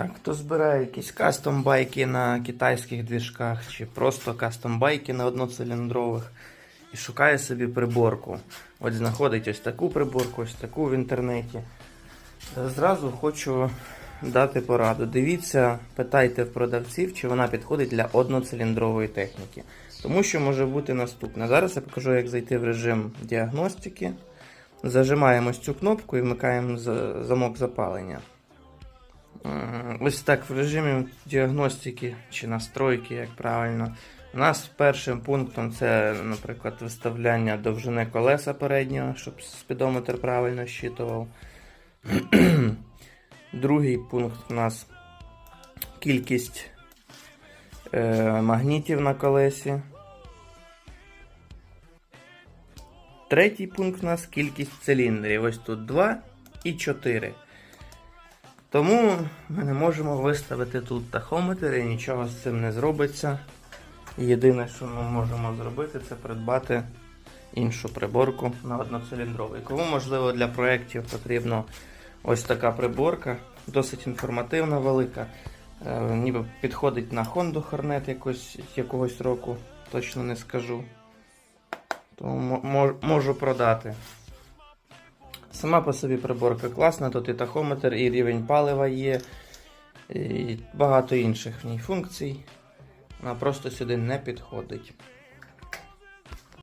Так, хто збирає якісь кастом байки на китайських двіжках, чи просто кастом байки на одноциліндрових і шукає собі приборку. От знаходить ось таку приборку, ось таку в інтернеті. Зразу хочу дати пораду. Дивіться, питайте в продавців, чи вона підходить для одноциліндрової техніки. Тому що може бути наступне. Зараз я покажу, як зайти в режим діагностики. Зажимаємо цю кнопку і вмикаємо замок запалення. М, Ось так в режимі діагностики чи настройки, як правильно. У нас першим пунктом це, наприклад, виставляння довжини колеса переднього, щоб спідометр правильно щитував. Другий пункт у нас кількість е, магнітів на колесі. Третій пункт у нас кількість циліндрів. Ось тут 2 і 4. Тому ми не можемо виставити тут тахометр і нічого з цим не зробиться. Єдине, що ми можемо зробити, це придбати іншу приборку на одноциліндровий. Кому, можливо, для проєктів потрібна ось така приборка, досить інформативна, велика. Е, ніби підходить на Honda Hornet якось, якогось року, точно не скажу. Тому можу продати. Сама по собі приборка класна, тут і тахометр, і рівень палива є, і багато інших в ній функцій. Вона просто сюди не підходить.